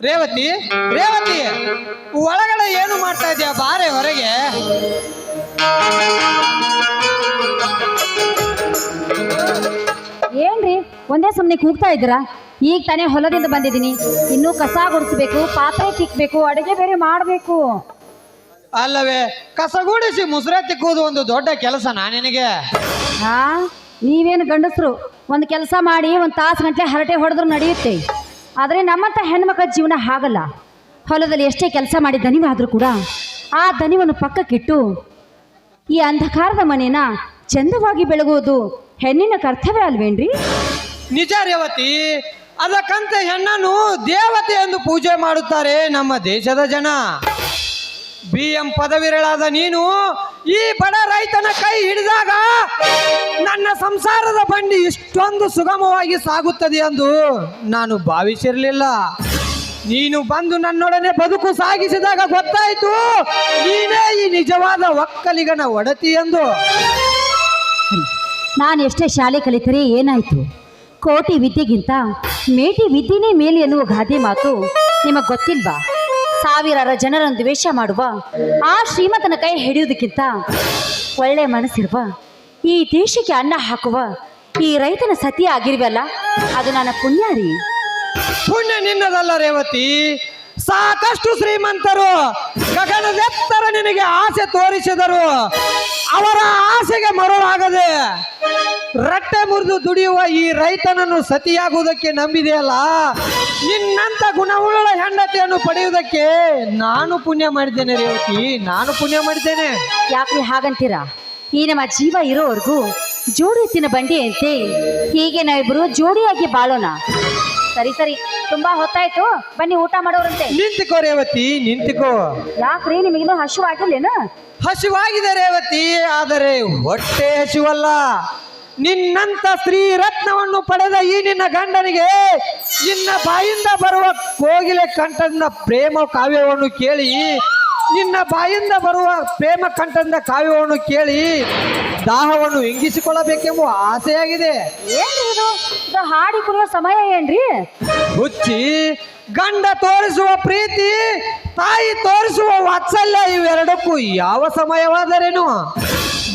ರೇವತಿ ರೇವತಿ ಒಳಗಡೆ ಏನು ಮಾಡ್ತಾ ಇದೆಯಾ? ಬಾರೆ ಹೊರಗೆ. ಏನ್ರಿ? ಒಂದೇ ಸಮನೆ ಕೂಗ್ತಾ ಇದ್ದೀರಾ? ಈಗ ತಾನೇ ಹೊಲದಿಂದ ಬಂದಿದ್ದೀನಿ. ಇನ್ನೂ ಕಸ ಗುಡಿಸ್ಬೇಕು ಪಾತ್ರೆ ತಿಕ್ಕಬೇಕು ಅಡುಗೆ ಬೇರೆ ಮಾಡಬೇಕು. ಅಲ್ಲವೇ ಕಸಗೂಡಿಸಿ ಮುಸುರೆ ತಿಕ್ಕುವುದು ಒಂದು ದೊಡ್ಡ ಕೆಲಸ ನಿನಗೆ. ಹಾ? ನೀವೇನು ಗಂಡಸರು ಒಂದು ಕೆಲಸ ಮಾಡಿ ಒಂದು ತಾಸು ಗಂಟೆ ಹರಟೆ ಹೊಡೆದ್ರು ನಡೆಯುತ್ತೆ. ಆದರೆ ನಮ್ಮಂಥ ಹೆಣ್ಮಕ್ಳ ಜೀವನ ಆಗಲ್ಲ ಹೊಲದಲ್ಲಿ ಎಷ್ಟೇ ಕೆಲಸ ಮಾಡಿ ದನಿವಾದರೂ ಕೂಡ ಆ ದನಿವನ್ನು ಪಕ್ಕಕ್ಕಿಟ್ಟು ಈ ಅಂಧಕಾರದ ಮನೇನ ಚಂದವಾಗಿ ಬೆಳಗುವುದು ಹೆಣ್ಣಿನ ಕರ್ತವ್ಯ ಅಲ್ವೇನ್ರಿ? ನಿಜ ರೇವತಿ ಅದಕ್ಕಂತ ಹೆಣ್ಣನ್ನು ದೇವತೆ ಎಂದು ಪೂಜೆ ಮಾಡುತ್ತಾರೆ ನಮ್ಮ ದೇಶದ ಜನ. ಬಿ ಎಂ ಪದವಿರಳಾದ ನೀನು ಈ ಬಡ ರೈತನ ಕೈ ಹಿಡಿದಾಗ ನನ್ನ ಸಂಸಾರದ ಬಂಡಿ ಇಷ್ಟೊಂದು ಸುಗಮವಾಗಿ ಸಾಗುತ್ತದೆ ಎಂದು ನಾನು ಭಾವಿಸಿರಲಿಲ್ಲ. ನೀನು ಬಂದು ನನ್ನೊಡನೆ ಬದುಕು ಸಾಗಿಸಿದಾಗ ಗೊತ್ತಾಯಿತು ನೀನೇ ಈ ನಿಜವಾದ ಒಕ್ಕಲಿಗನ ಒಡತಿ ಎಂದು. ನಾನು ಎಷ್ಟೇ ಶಾಲೆ ಕಲಿತರೆ ಏನಾಯಿತು? ಕೋಟಿ ವಿದ್ಯೆಗಿಂತ ಮೇಟಿ ವಿದ್ಯೆನೇ ಮೇಲೆ ಎನ್ನುವ ಗಾದೆ ಮಾತು ನಿಮಗೆ ಗೊತ್ತಿಲ್ವಾ? ಸಾವಿರಾರು ಜನರನ್ನು ದ್ವೇಷ ಮಾಡುವ, ಆ ಶ್ರೀಮಂತನ ಕೈ ಹಿಡಿಯುವುದಕ್ಕಿಂತ ಒಳ್ಳೆ ಮನಸ್ಸಿರುವ, ಈ ದೇಶಕ್ಕೆ ಅನ್ನ ಹಾಕುವ, ಈ ರೈತನ ಸತಿ ಆಗಿರ್ವಲ್ಲ ಅದು ನನ್ನ ಪುಣ್ಯ ರೀ. ಪುಣ್ಯ ನಿನ್ನದಲ್ಲ ರೇವತಿ. ಸಾಕಷ್ಟು ಶ್ರೀಮಂತರು ಗಗನದೆತ್ತರ ನಿನಗೆ ಆಸೆ ತೋರಿಸಿದರು. ಅವರ ಆಸೆಗೆ ಮರುಳಾಗದೆ ರಟ್ಟೆ ಮುರಿದು ದುಡಿಯುವ ಈ ರೈತನನ್ನು ಸತಿಯಾಗುವುದಕ್ಕೆ ನಂಬಿದೆಯಲ್ಲ? ನಿನ್ನಂತ ಗುಣವುಳ್ಳ ಹೆಂಡತಿಯನ್ನು ಪಡೆಯುವುದಕ್ಕೆ ನಾನು ಪುಣ್ಯ ಮಾಡಿದ್ದೇನೆ ರೇವತಿ. ನಾನು ಪುಣ್ಯ ಮಾಡಿದ್ದೇನೆ. ಯಾಕ್ರಿ ಹಾಗಂತೀರಾ? ಈ ನಮ್ಮ ಜೀವ ಇರೋವರೆಗೂ ಜೋಡಿ ಎತ್ತಿನ ಬಂಡಿ ಅಂತೆ ಹೀಗೆ ನಾವಿಬ್ರು ಜೋಡಿಯಾಗಿ ಬಾಳೋಣ. ಸರಿ ಸರಿ. ತುಂಬಾ ಹೊತ್ತಾಯ್ತು. ಬನ್ನಿ ಊಟ ಮಾಡೋರಂತೆ. ನಿಂತಿಕೋ ರೇವತಿ ನಿಂತಿಕೋ. ಯಾಕ್ರಿ? ನಿಮಗಿನ್ನೂ ಹಶು ಹಸುವಾಗಿದೆ ಹಸಿವಾಗಿದೆ ರೇವತಿ ಆದರೆ ಹೊಟ್ಟೆ ಹಸಿವಲ್ಲ ನಿನ್ನಂತ ಸ್ತ್ರೀ ರತ್ನವನ್ನು ಪಡೆದ ಈ ನಿನ್ನ ಗಂಡನಿಗೆ ನಿನ್ನ ಬಾಯಿಂದ ಬರುವ ಕೋಗಿಲೆ ಕಂಠದ ಪ್ರೇಮ ಕಾವ್ಯವನ್ನು ಕೇಳಿ ನಿನ್ನ ಬಾಯಿಂದ ಬರುವ ಪ್ರೇಮ ಕಂಠದ ಕಾವ್ಯವನ್ನು ಕೇಳಿ ದಾಹವನ್ನು ಇಂಗಿಸಿಕೊಳ್ಳಬೇಕೆಂಬ ಆಸೆಯಾಗಿದೆ. ಏನ್ರಿ ಇದು? ಇದು ಹಾಡಿ ಕೊಡುವ ಸಮಯ ಏನ್ರಿ? ಹುಚ್ಚಿ ಗಂಡ ತೋರಿಸುವ ಪ್ರೀತಿ ತಾಯಿ ತೋರಿಸುವ ವಾತ್ಸಲ್ಯ ಇವೆರಡಕ್ಕೂ ಯಾವ ಸಮಯವಾದರೇನು?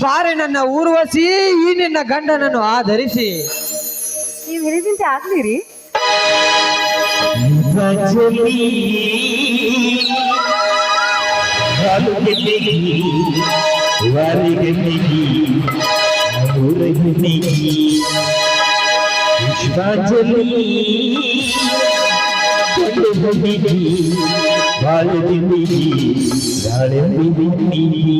ಬಾರೆ ನನ್ನ ಊರ್ವಸಿ ಈ ನಿನ್ನ ಗಂಡನನ್ನು ಆಧರಿಸಿ. ನೀವು ಹೇಳಿದಂತೆ ಆಗ್ಲಿ रजनी हलगनी वर्गनी मुरगनी पुष्पांजलि कुलगनी बालगनी लालगनी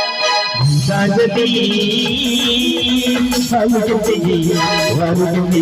వరుణి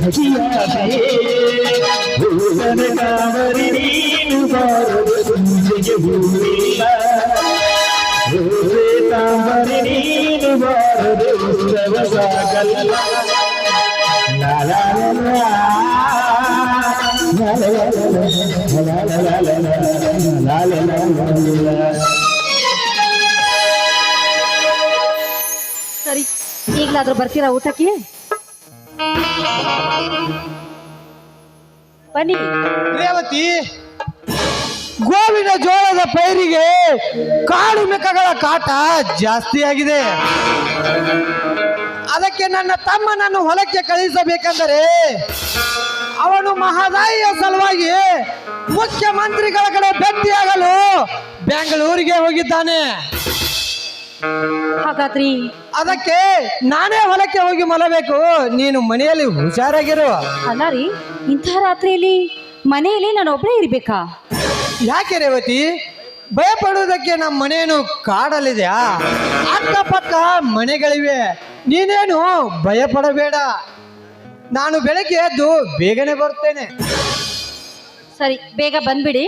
ಖುಷಿಯಾದೆ ಹೂವನ ಕಾವರಿ ನೀನು ಬಾರದು ಪೂಜೆಗೆ ಹೂವಿಲ್ಲ ಹೂವೆ ತಾಂಬರಿ ನೀನು ಬಾರದು ಉತ್ಸವ ಸಾಗಲ್ಲ ಲಾ ಲಾ ಲಾ ಲಾ. ಲಾ ಲಾ ಲಾ ಲಾ ಲಾ ಲಾ ಲಾ ಲಾ ಲಾ ಲಾ ಲಾ ಲಾ. ಸರಿ ಈಗಲಾದ್ರೂ ಬರ್ತೀರಾ ಊಟಕ್ಕೆ ಬನ್ನಿ. ರೇವತಿ, ಗೋವಿನ ಜೋಳದ ಪೈರಿಗೆ ಕಾಡು ಮೆಕ್ಕಗಳ ಕಾಟ ಜಾಸ್ತಿ ಆಗಿದೆ. ಅದಕ್ಕೆ ನನ್ನ ತಮ್ಮನನ್ನು ಹೊಲಕ್ಕೆ ಕಳಿಸಬೇಕೆಂದರೆ ಅವನು ಮಹದಾಯಿಯ ಸಲುವಾಗಿ ಮುಖ್ಯಮಂತ್ರಿಗಳ ಕಡೆ ಭೇಟಿಯಾಗಲು ಬೆಂಗಳೂರಿಗೆ ಹೋಗಿದ್ದಾನೆ. ಹಾಗಾದ್ರಿ? ಅದಕ್ಕೆ ನಾನೇ ಹೊಲಕ್ಕೆ ಹೋಗಿ ಮಲಬೇಕು ನೀನು ಮನೆಯಲ್ಲಿ ಹುಷಾರಾಗಿರು. ಅಲ್ಲ ರೀ ಇಂಥ ರಾತ್ರಿಯಲ್ಲಿ ಮನೆಯಲ್ಲಿ ನಾನು ಒಬ್ಬಳೇ ಇರ್ಬೇಕಾ? ಯಾಕೆ ರೇವತಿ? ಭಯಪಡುವುದಕ್ಕೆ ನಮ್ಮ ಮನೆಯನ್ನು ಕಾಡಲಿದೆಯಾ ಅಕ್ಕಪಕ್ಕ ಮನೆಗಳಿವೆ. ನೀನೇನು ಭಯಪಡಬೇಡ. ನಾನು ಬೆಳಗ್ಗೆ ಎದ್ದು ಬೇಗನೆ ಬರ್ತೇನೆ. ಸರಿ ಬೇಗ ಬಂದ್ಬಿಡಿ.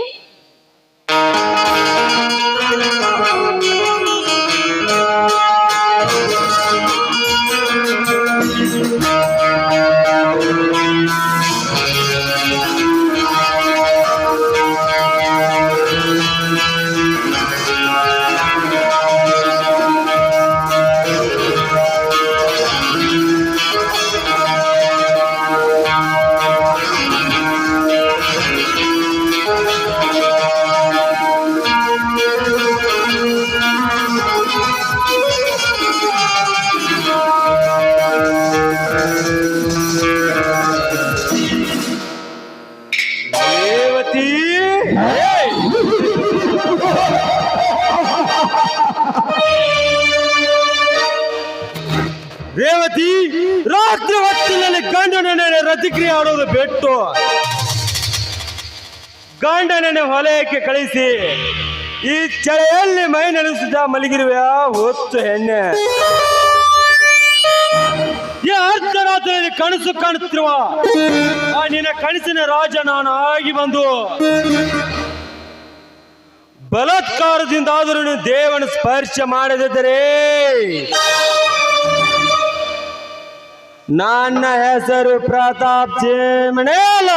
ರೇವತಿ ರಾತ್ರಿ ಹೊತ್ತಿನಲ್ಲಿ ಗಂಡನೇ ರತಿಕ್ರಿಯೆ ಆಡೋದು ಬೆಟ್ಟು ಗಂಡನೇ ಹೊಲಯಕ್ಕೆ ಕಳಿಸಿ ಈ ಚಳೆಯಲ್ಲಿ ಮೈ ನಡೆಸಿದ ಮಲಗಿರುವೆ ಹೊತ್ತು ಹೆಣ್ಣೆ. ಈ ಅರ್ಧರಾತ್ರಿಯಲ್ಲಿ ಕನಸು ಕಾಣುತ್ತಿರುವ ನಿನ್ನ ಕನಸಿನ ರಾಜ ನಾನು ಆಗಿ ಬಂದು ಬಲಾತ್ಕಾರದಿಂದಾದರೂ ದೇವನ ಸ್ಪರ್ಶ ಮಾಡದಿದ್ದರೆ ನನ್ನ ಹೆಸರು ಪ್ರತಾಪ್ ಚೇಮಣೇಲ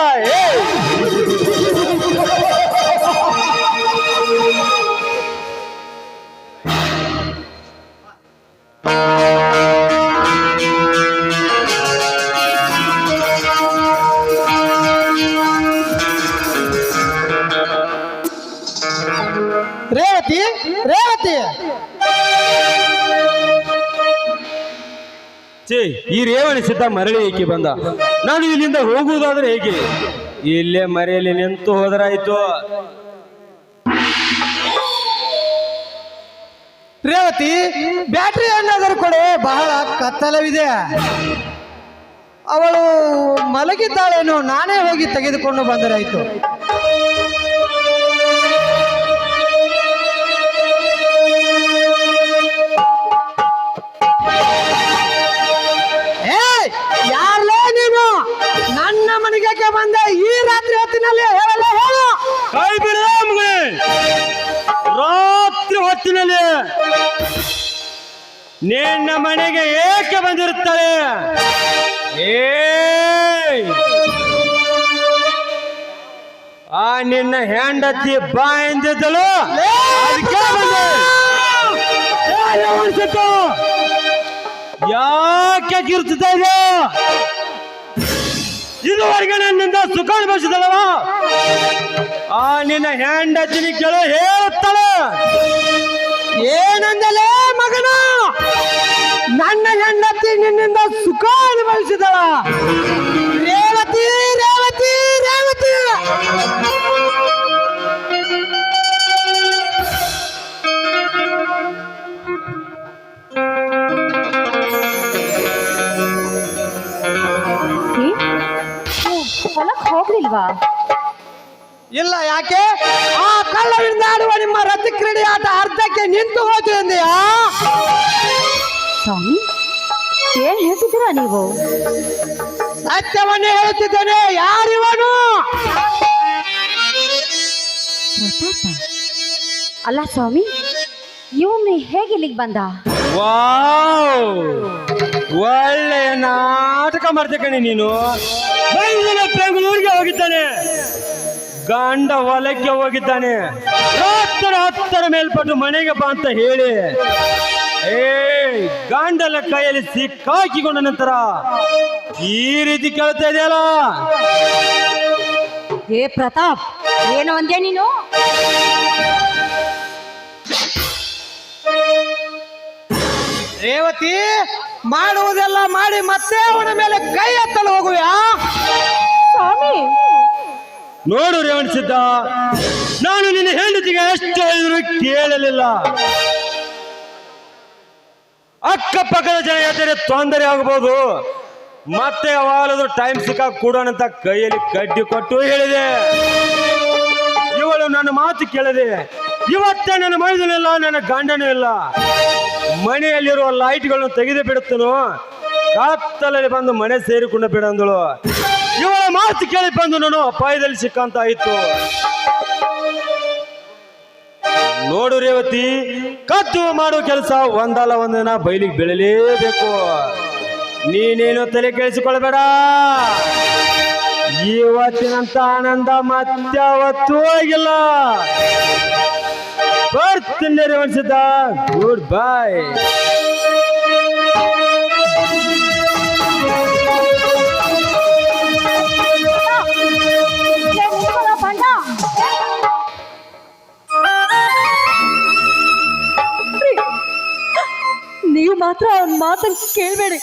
ಸಿದ್ಧ ಮರಳಿ ಏಕೆ ಬಂದ. ನಾನು ಇಲ್ಲಿಂದ ಹೋಗುವುದಾದ್ರೆ ಹೇಗೆ? ಇಲ್ಲೇ ಮರೆಯಲ್ಲಿ ನಿಂತು ಹೋದರಾಯ್ತು. ರೇವತಿ ಬ್ಯಾಟ್ರಿ ಅನ್ನಾದರೂ ಕೊಡೆ ಬಹಳ ಕತ್ತಲವಿದೆ. ಅವಳು ಮಲಗಿದ್ದಾಳೇನು ನಾನೇ ಹೋಗಿ ತೆಗೆದುಕೊಂಡು ಬಂದರಾಯ್ತು. ಮನೆಗೆ ಬಂದೆ? ಈ ರಾತ್ರಿ ಹೊತ್ತಿನಲ್ಲಿ ರಾತ್ರಿ ಹೊತ್ತಿನಲ್ಲಿ ನಿನ್ನ ಮನೆಗೆ ಏಕೆ ಬಂದಿರುತ್ತಾರೆ ಏ ಆ ನಿನ್ನ ಹೆಂಡತಿ ಬಾ ಎಂದಿದ್ದಳು? ಯಾಕೆ ಕಿರ್ತಿದ್ದ ಇದುವರೆಗೆ ನನ್ನಿಂದ ಸುಖ ಅನುಭವಿಸಿದಳವ ಆ ನಿನ್ನ ಹೆಂಡತಿನಿ ಕೇಳು ಹೇಳುತ್ತಾಳೆ ಏನಂದಲೇ ಮಗನ? ನನ್ನ ಹೆಂಡತಿ ನಿನ್ನಿಂದ ಸುಖ ಅನುಭವಿಸಿದಳ ರೇವತಿ ರೇವತಿ ರೇವತಿ. ಹೋಗ್ಲಿಲ್ವಾ ಇಲ್ಲ ಯಾಕೆ? ಆ ಕಳ್ಳರಿಂದ ಆಡುವ ನಿಮ್ಮ ರಥ ಕ್ರೀಡೆ ಆಟ ಅರ್ಧಕ್ಕೆ ನಿಂತು ಹೋಯ್ತು ಎಂದೆಯಾ ಸ್ವಾಮಿ ಏನ್ ಹೇಳ್ತಿದ್ದೀರಾ ನೀವು? ಸತ್ಯವನ್ನೇ ಹೇಳುತ್ತಿದ್ದೇನೆ ಯಾರಿವನು? ಪ್ರತಾಪ. ಅಲ್ಲ ಸ್ವಾಮಿ ಇವನು ಹೇಗೆ ಇಲ್ಲಿಗೆ ಬಂದ? ವಾವ್! ಒಳ್ಳೆ ನಾಟಕ ಮಾಡ್ತೇಕಣಿ ನೀನು. ಬೆಂಗಳೂರಿಗೆ ಹೋಗಿದ್ದಾನೆ. ಗಂಡ ಹೊಲಕ್ಕೆ ಹೋಗಿದ್ದಾನೆ. ರಾತ್ರಿ ಹತ್ತರ ಮೇಲ್ಪಟ್ಟು ಮನೆಗೆ ಬಾ ಅಂತ ಹೇಳಿ. ಏ ಗಂಡನ ಕೈಯಲ್ಲಿ ಸಿಕ್ಕಾಕಿಕೊಂಡ ನಂತರ ಈ ರೀತಿ ಕೇಳ್ತಾ ಇದೆಯಲ್ಲ? ಏ ಪ್ರತಾಪ್ ಏನು ಅಂದೆ ನೀನು? ರೇವತಿ ಮಾಡುವುದೆಲ್ಲ ಮಾಡಿ ಮತ್ತೆ ಅವನ ಮೇಲೆ ಕೈ ಎತ್ತಲು ಹೋಗುವ್ಯಾ? ಸ್ವಾಮಿ. ನೋಡು ರೇವಣ ಸಿದ್ಧ. ನಾನು ನಿನ್ನ ಹೆಂಡತಿಗೆ ಎಷ್ಟು ಹೇಳಿದ್ರು ಕೇಳಲಿಲ್ಲ. ಅಕ್ಕಪಕ್ಕದ ಜನ ಎದ್ದರೆ ತೊಂದರೆ ಆಗಬಹುದು ಮತ್ತೆ ಯಾವಾಗಲಾದ್ರೂ ಟೈಮ್ ಸಿಕ್ಕ ಕೊಡೋಣ ಅಂತ ಕೈಯಲ್ಲಿ ಕಡ್ಡಿ ಕೊಟ್ಟು ಹೇಳಿದೆ. ಇವಳು ನನ್ನ ಮಾತು ಕೇಳಿದೆ. ಇವತ್ತೇ ನನ್ನ ಮೈದನಿಲ್ಲ, ನನ್ನ ಗಂಡನೂ ಇಲ್ಲ. ಮನೆಯಲ್ಲಿರುವ ಲೈಟ್ಗಳನ್ನು ತೆಗೆದು ಬಿಡುತ್ತನು ಕತ್ತಲಲ್ಲಿ ಬಂದು ಮನೆ ಸೇರಿಕೊಂಡು ಬಿಡಂದಳು. ಇವಳ ಮಾತು ಕೇಳಿ ಬಂದು ನಾನು ಅಪಾಯದಲ್ಲಿ ಸಿಕ್ಕಂತಾಯಿತು ನೋಡು ರೇವತಿ, ಕದ್ದು ಮಾಡೋ ಕೆಲಸ ಒಂದಲ್ಲ ಒಂದಿನ ಬಯಲಿಗೆ ಬೆಳಲೇಬೇಕು. ನೀನೇನು ತಲೆ ಕೇಳಿಸಿಕೊಳ್ಬೇಡ ಇವತ್ತಿನಂತ ಆನಂದ ಮತ್ತಾವತ್ತೂ ಆಗಿಲ್ಲ. ಬರ್ತೀನಿ ರೇವಣಿಸಿದ್ದ, ಗುಡ್ ಬಾಯ್ ಮಾತ್ರ ಅವನ ಮಾತನ್ನು ಕೇಳಬೇಡಿ.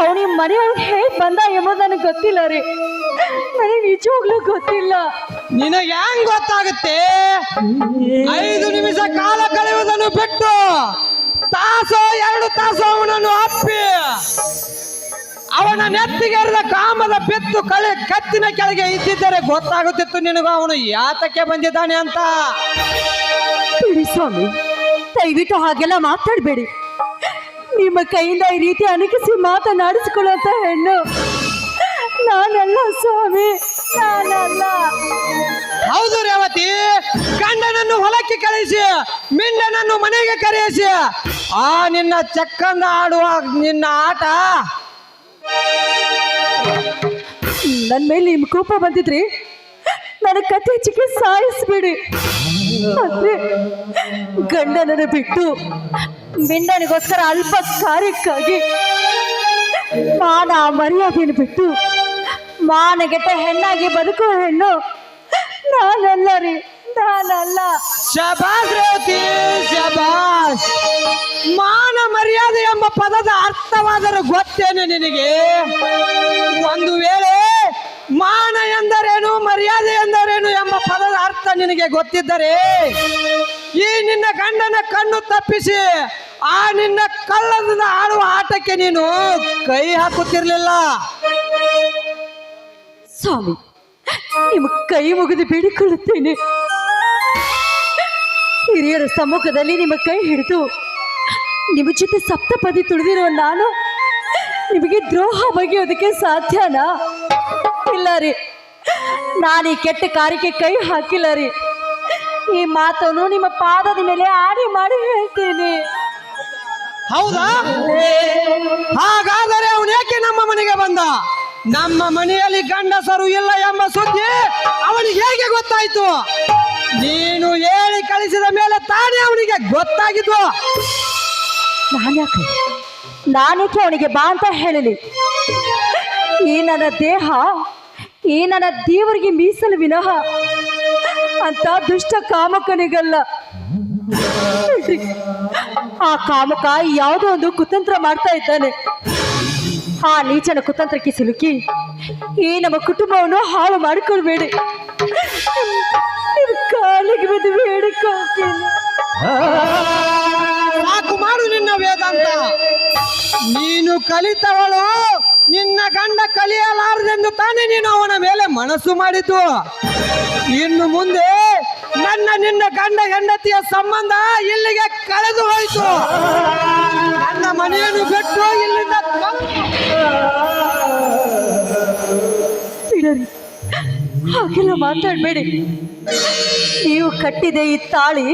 ಅವನಿಗೆ ಮನೆಯವ್ರಿಗೆ ಹೇಗೆ ಬಂದ ಎಂಬುದು ನನಗೆ ಗೊತ್ತಿಲ್ಲ ರೀ. ನನಗೆ ನಿಜವಾಗ್ಲೂ ಗೊತ್ತಿಲ್ಲ. ನಿನಗೆ ಹೆಂಗ್ ಗೊತ್ತಾಗುತ್ತೆ? ಐದು ನಿಮಿಷ ಕಾಲ ಕಳೆಯುವುದನ್ನು ಬಿಟ್ಟು ತಾಸು ಎರಡು ತಾಸು ಅವನನ್ನು ಅಪ್ಪಿ. ಅವನ ನೆತ್ತಿಗೆರೆದ ಕಾಮದ ಬೆತ್ತು ಕಳೆ ಕತ್ತಿನ ಕೆಳಗೆ ಇದ್ದಿದ್ದರೆ ಗೊತ್ತಾಗುತ್ತಿತ್ತು ನಿನಗೂ ಅವನು ಯಾತಕ್ಕೆ ಬಂದಿದ್ದಾನೆ ಅಂತ. ಬಿಡಿ ಸ್ವಾಮಿ ದಯವಿಟ್ಟು ಹಾಗೆಲ್ಲ ಮಾತಾಡಬೇಡಿ. ನಿಮ್ಮ ಕೈಯಿಂದ ಈ ರೀತಿ ಅಣಕಿಸಿ ಮಾತನಾಡಿಸಿಕೊಳ್ಳುವಂತ ಹೆಣ್ಣು. ನಾನಲ್ಲ ಸ್ವಾಮಿ ನಾನಲ್ಲ. ಹೌದು ರೇವತಿ ಗಂಡನನ್ನು ಹೊಲಕ್ಕೆ ಕಳಿಸಿ ಮಿಂಡನನ್ನು ಮನೆಗೆ ಕರೆಯಿಸಿ ಆ ನಿನ್ನ ಚಕ್ಕಂದ ಆಡುವ ನಿನ್ನ ಆಟ? ನನ್ನ ಮೇಲೆ ನಿಮ್ ಕೋಪ ಬಂದಿದ್ರಿ ನನ್ನ ಕತೆ ಚಿಕ್ಕ ಸಾಯಿಸ್ಬಿಡಿ. ಗಂಡನನ್ನು ಬಿಟ್ಟು ಮಿಂಡನಿಗೋಸ್ಕರ ಅಲ್ಪ ಕಾರ್ಯಕ್ಕಾಗಿ ಮಾನ ಮರ್ಯಾದೆಯನ್ನು ಬಿಟ್ಟು ಮಾನಗೆಟ್ಟ ಹೆಣ್ಣಾಗಿ ಬದುಕುವ ಹೆಣ್ಣು ನಾನಲ್ಲ ರೀ, ನಾನಲ್ಲ. ಶಬಾಸ್ ರೇವತಿ ಶಬಾಸ್ ಮಾನ ಮರ್ಯಾದೆ ಎಂಬ ಪದದ ಅರ್ಥವಾದರೂ ಗೊತ್ತೇನೆ ನಿನಗೆ. ಒಂದು ವೇಳೆ ಮಾನ ಎಂದರೇನು, ಮರ್ಯಾದೆ ಎಂದರೇನು ಎಂಬ ಪದದ ಅರ್ಥ ನಿನಗೆ ಗೊತ್ತಿದ್ದರೆ ಈ ನಿನ್ನ ಗಂಡನ ಕಣ್ಣು ತಪ್ಪಿಸಿ, ಆ ನಿನ್ನ ಕಳ್ಳದಿಂದ ಆಡುವ ಆಟಕ್ಕೆ ನೀನು ಕೈ ಹಾಕುತ್ತಿರಲಿಲ್ಲ. ಸ್ವಾಮಿ, ನಿಮ್ಮ ಕೈ ಮುಗಿದು ಬೇಡಿಕೊಳ್ಳುತ್ತೇನೆ ಹಿರಿಯರ ಸಮ್ಮುಖದಲ್ಲಿ ನಿಮ್ಮ ಕೈ ಹಿಡಿದು, ನಿಮ್ಮ ಜೊತೆ ಸಪ್ತಪದಿ ತುಳಿದಿರುವ ನಾನು ನಿಮಗೆ ದ್ರೋಹ ಬಗೆಯೋದಕ್ಕೆ ಸಾಧ್ಯನಾ? ಇಲ್ಲ ರೀ, ನಾನು ಈ ಕೆಟ್ಟ ಕಾರ್ಯಕ್ಕೆ ಕೈ ಹಾಕಿಲ್ಲ ರೀ. ಈ ಮಾತನ್ನು ನಿಮ್ಮ ಪಾದದ ಮೇಲೆ ಆಡಿ ಮಾಡಿ ಹೇಳ್ತೀನಿ. ಹೌದಾ? ಹಾಗಾದರೆ ಅವನೇಕೆ ನಮ್ಮ ಮನೆಗೆ ಬಂದ? ನಮ್ಮ ಮನೆಯಲ್ಲಿ ಗಂಡಸರು ಇಲ್ಲ ಎಂಬ ಸುದ್ದಿ ಅವನಿಗೆ ಹೇಗೆ ಗೊತ್ತಾಯ್ತು? ನೀನು ಹೇಳಿ ಕಳಿಸಿದ ಮೇಲೆ ತಾನೇ ಅವನಿಗೆ ಗೊತ್ತಾಗಿದ್ದು. ನಾನ್ಯಾಕೆ ನಾನೇಕೆ ಅವನಿಗೆ ಬಾ ಅಂತ ಹೇಳಲಿ? ಈ ನನ್ನ ದೇಹ ಈ ನನ್ನ ದೇವರಿಗೆ ಮೀಸಲು ವಿನಃ ಅಂತ ದುಷ್ಟ ಕಾಮಕನಿಗಲ್ಲ ಆ ಕಾಮಕ ಯಾವುದೋ ಒಂದು ಕುತಂತ್ರ ಮಾಡ್ತಾ ಇದ್ದಾನೆ. ಆ ನೀಚನ ಕುತಂತ್ರಕ್ಕೆ ಸಿಲುಕಿ ಈ ನಮ್ಮ ಕುಟುಂಬವನ್ನು ಹಾಳು ಮಾಡಿಕೊಳ್ಬೇಡಿ. ಕಾಲಿಗೆ ಬಿದ್ದು ಬೇಡಿಕೊಳ್ತೀನಿ ಸಾಕು ಮಾಡು ನಿನ್ನ ವೇದಾಂತ. ನೀನು ಕಲಿತವಳು. ನಿನ್ನ ಗಂಡ ಕಲಿಯಲಾರದೆಂದು ತಾನೇ ನೀನು ಅವನ ಮೇಲೆ ಮನಸ್ಸು ಮಾಡಿತು ಇನ್ನು ಮುಂದೆ ನನ್ನ ನಿನ್ನ ಗಂಡ ಹೆಂಡತಿಯ ಸಂಬಂಧ ಇಲ್ಲಿಗೆ ಕಳೆದು ಹೋಯಿತು. ನನ್ನ ಮನೆಯನ್ನು ಬಿಟ್ಟು ಇಲ್ಲಿಂದ ಹಾಗೆಲ್ಲ ಮಾತಾಡಬೇಡಿ. ನೀವು ಕಟ್ಟಿದೆ ಈ ತಾಳಿ,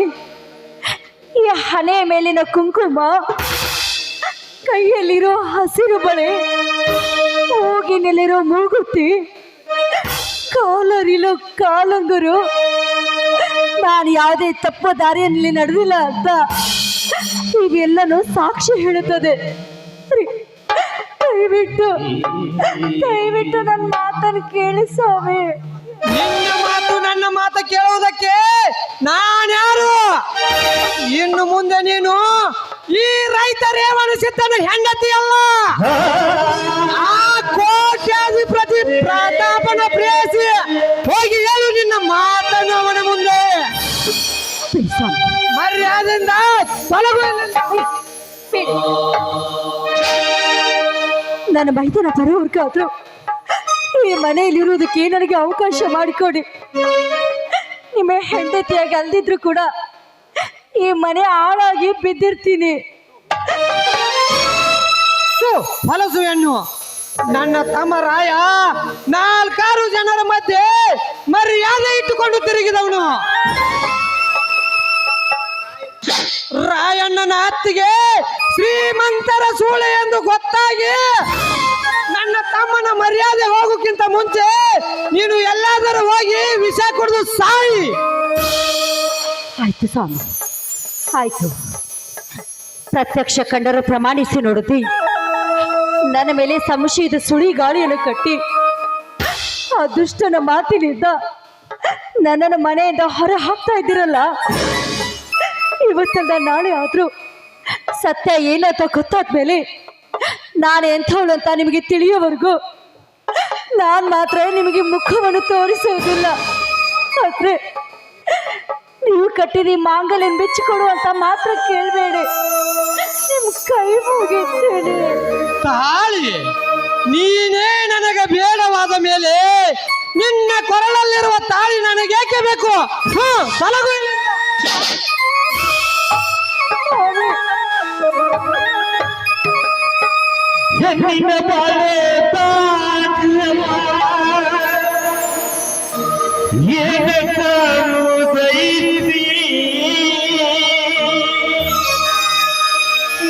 ಈ ಹಣೆಯ ಮೇಲಿನ ಕುಂಕುಮ, ಕೈಯಲ್ಲಿರೋ ಹಸಿರು ಬಳೆ. ಮೂಗಿನಲ್ಲಿರೋ ಮೂಗುತಿ. ಕಾಲರಿಲೋ ಕಾಲಂಗರು. ನಾನು ಯಾವುದೇ ತಪ್ಪು ದಾರಿಯಲ್ಲಿ ನಡೆದಿಲ್ಲ ಅಂತ ಇವೆಲ್ಲನೂ ಸಾಕ್ಷಿ ಹೇಳುತ್ತದೆ. ದಯವಿಟ್ಟು ದಯವಿಟ್ಟು ನನ್ನ ಮಾತನ್ನು ಕೇಳಿ ಸ್ವಾಮಿ. ನಿನ್ನ ಮಾತು ನನ್ನ ಮಾತು ಕೇಳುವುದಕ್ಕೆ ನಾನ್ಯಾರು ಇನ್ನು ಮುಂದೆ ನೀನು ಈ ರೈತ ರೇವಣಿಸಿದ್ದನ ಹೆಂಡತಿ ಅಲ್ಲ ಪ್ರತಾಪನ ಪ್ರೇಯಸಿ ಹೋಗಿ ಹೇಳು ನಿನ್ನ ಮಾತನ್ನು ಅವನ ಮುಂದೆ. ಮರ್ಯಾದಿಂದ ತೊಲಗು. ನನ್ನ ಮೈದನ ಬರೋರ್ಗಾದ್ರು ಈ ಮನೆಯಲ್ಲಿರುವುದಕ್ಕೆ ನನಗೆ ಅವಕಾಶ ಮಾಡಿಕೊಡಿ. ನಿಮ್ಮ ಹೆಂಡತಿಯಾಗಿ ಅಲ್ದಿದ್ರು ಕೂಡ ಈ ಮನೆ ಹಾಳಾಗಿ ಬಿದ್ದಿರ್ತೀನಿ. ಓ ಹೊಲಸು ಹೆಣ್ಣು. ನನ್ನ ತಮ್ಮ ರಾಯ, ನಾಲ್ಕಾರು ಜನರ ಮಧ್ಯೆ ಮರ್ಯಾದೆ ಇಟ್ಟುಕೊಂಡು ತಿರುಗಿದವನು. ರಾಯಣ್ಣನ ಅತ್ತಿಗೆ ಶ್ರೀಮಂತರ ಸೂಳೆ ಎಂದು ಗೊತ್ತಾಗಿ ನನ್ನ ತಮ್ಮನ ಮರ್ಯಾದೆ ಹೋಗೋಕ್ಕಿಂತ ಮುಂಚೆ ನೀನು ಎಲ್ಲಾದರೂ ಹೋಗಿ ವಿಷ ಕುಡಿದು ಸಾಯಿ. ಆಯ್ತು ಸ್ವಾಮಿ. ಆಯ್ತು. ಪ್ರತ್ಯಕ್ಷ ಕಂಡರು ಪ್ರಮಾಣಿಸಿ ನೋಡುತ್ತಿ. ನನ್ನ ಮೇಲೆ ಸಂಶಯದ ಸುಳಿ ಗಾಳಿಯನ್ನು ಕಟ್ಟಿ. ಆ ದುಷ್ಟನ ಮಾತಿನಿಂದ ನನ್ನನ್ನು ಮನೆಯಿಂದ ಹೊರ ಹಾಕ್ತಾ ಇದ್ದೀರಲ್ಲ? ಇವತ್ತಲ್ಲ ನಾಳೆ ಆದರೂ ಸತ್ಯ ಏನಂತ ಗೊತ್ತಾದ್ಮೇಲೆ ನಾನು ಎಂಥವಳು ಅಂತ ನಿಮಗೆ ತಿಳಿಯೋವರೆಗೂ ನಾನು ಮಾತ್ರ ನಿಮಗೆ ಮುಖವನ್ನು ತೋರಿಸುವುದಿಲ್ಲ. ಆದರೆ ನೀವು ಕಟ್ಟಿರಿ ಮಾಂಗಲ್ಯನ ಬಿಚ್ಚಿಕೊಡು ಅಂತ ಮಾತ್ರ ಕೇಳಬೇಡಿ. ನಿಮ್ ಕೈ ಮುಗಿತೇನೆ ತಾಳಿ ನೀನೇ ನನಗೆ ಬೇಡವಾದ ಮೇಲೆ ನಿನ್ನ ಕೊರಳಲ್ಲಿರುವ ತಾಳಿ ನನಗೇಕೆ ಬೇಕು? ಹಾ ತೊಲಗು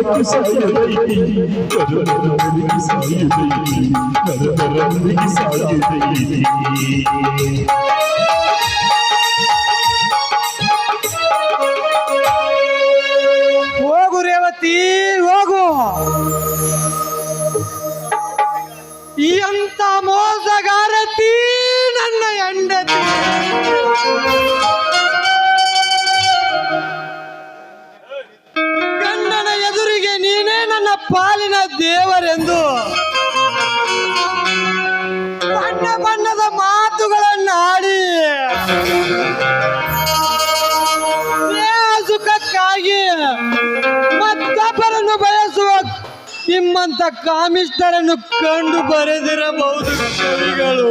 Thank you. ನಿಮ್ಮಂತ ಕಾಮಿಸ್ತರನ್ನು ಕಂಡು ಬರೆದಿರಬಹುದು. ಕವಿಗಳು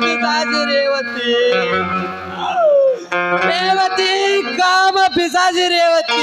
ಪಿಸಾಜಿ ರೇವತಿ. ರೇವತಿ ಕಾಮ ಪಿಸಾಜಿ ರೇವತಿ.